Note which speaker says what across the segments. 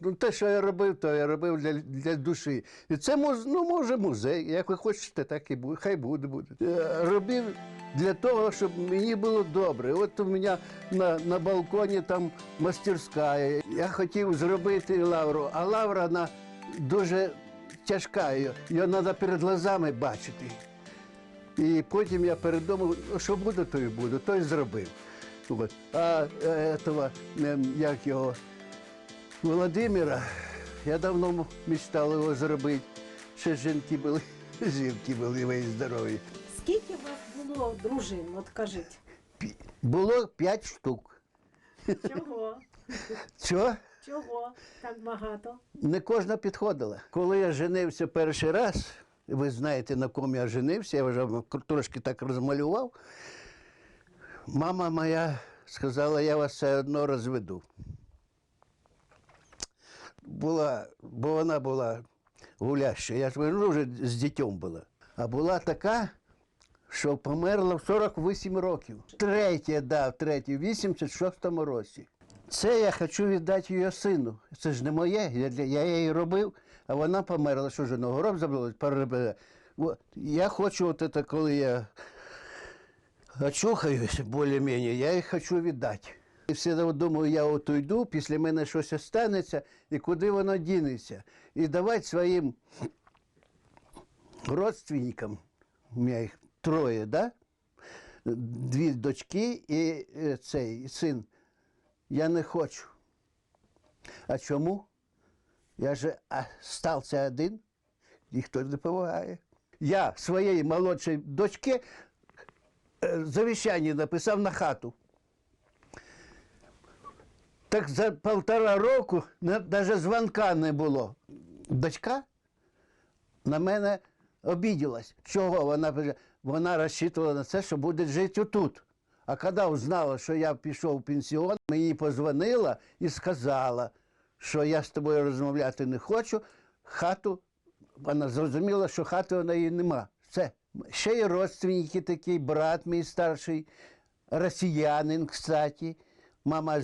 Speaker 1: Ну, те, що я робив, то я робив для, для душі. І це муз, ну, може музей. Як ви хочете, так і буде. Хай буде. буде. Е, Робив для того, щоб мені було добре. От у мене на, на балконі там мастерська. Я хотів зробити лавру, а лавра вона дуже тяжка. Її треба перед глазами бачити. І потім я передумав, що буде, то і буду, то і зробив. От. А е, этого, ем, як його, Володимира, я давно мечтав його зробити. Ще жінки були, жінки були ви здорові.
Speaker 2: Скільки у вас було дружин? От кажіть.
Speaker 1: Було п'ять штук.
Speaker 2: Чого?
Speaker 1: Чого?
Speaker 2: Чого так багато?
Speaker 1: Не кожна підходила. Коли я женився перший раз, ви знаєте, на кому я женився, я вже трошки так розмалював. Мама моя сказала, я вас все одно розведу. Була, бо вона була гуляща, я ж ну, вже з дітьом була. А була така, що померла в 48 років. Третє, да, третє, в 86-му році. Це я хочу віддати її сину. Це ж не моє, я, я її робив, а вона померла, що ж, гроб забрали, перебили. От, я хочу, от це, коли я очухаюся більш-менш, я їх хочу віддати. І всі думаю, я от уйду, після мене щось останеться, і куди воно дінеться. І давати своїм родственникам, у мене їх троє, да? дві дочки і е, цей син. Я не хочу. А чому? Я же а, стався один, ніхто не допомагає. Я своєї молодшій дочці е, завіщання написав на хату. Так за півтора року навіть дзвонка не було. Дочка на мене обіділась. Чого? Вона, вона розчитувала на це, що буде жити тут. А коли узнала, що я пішов в пенсіон, мені позвонила і сказала, що я з тобою розмовляти не хочу, хату, вона зрозуміла, що хати у неї нема. Все. Ще є родственники такі, брат мій старший, росіянин, кстати. Мама е,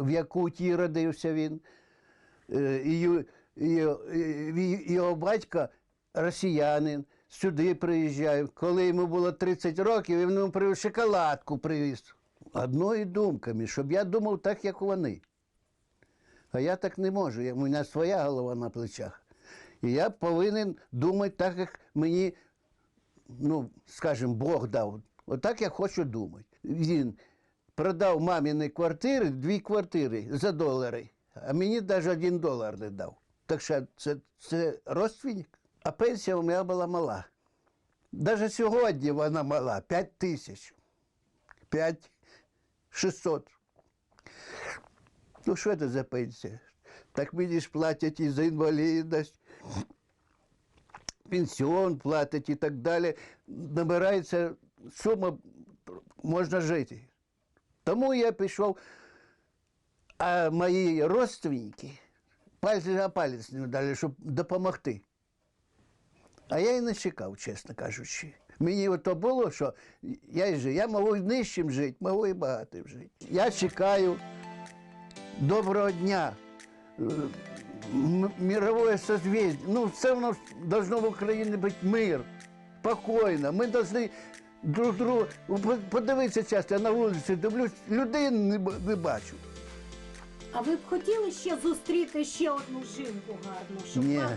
Speaker 1: в Якутії родився він. Е, і Його батько росіянин, сюди приїжджає. Коли йому було 30 років, він йому привіз шоколадку привіз. Одною думками, щоб я думав так, як вони. А я так не можу. У мене своя голова на плечах. І я повинен думати так, як мені, ну, скажімо, Бог дав. Отак я хочу думати. Він продав маміні квартири, дві квартири за долари, а мені навіть один долар не дав. Так що це, це родственник. А пенсія у мене була мала. Навіть сьогодні вона мала 5 тисяч. 5 600. Ну, що це за пенсія? Так мені ж платять і за інвалідність, пенсіон платять і так далі. Набирається сума, можна жити. Тому я пішов, а мої родственники пальці на палець не дали, щоб допомогти. А я і не чекав, чесно кажучи. Мені ото було, що я, й жив, я можу нижчим жити, можу і багатим жити. Я чекаю доброго дня, е, м- созвездие. Ну, все воно должно в Україні бути мир, спокійно. Ми повинні друг другу. По- Подивитися часто, я на вулиці дивлюсь, людей не, не бачу.
Speaker 2: А ви б хотіли ще зустріти ще одну жінку гарну? Щоб
Speaker 1: Ні.
Speaker 2: вам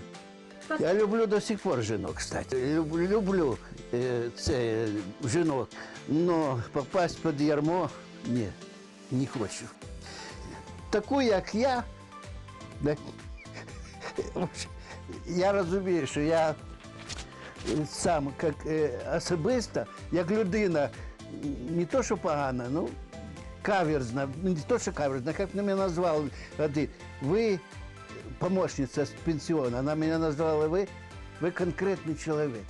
Speaker 2: так
Speaker 1: Я люблю до сих пор жінок, кстати. Люблю, люблю е, це е, жінок. Но попасть під ярмо ні, не хочу. Таку, як я, я розумію, що я сам як е, особисто, як людина, не то, що погана, ну, каверзна, не то, що каверзна, як мене назвали один. Ви помощница с пенсиона, она меня назвала, вы, вы конкретный человек.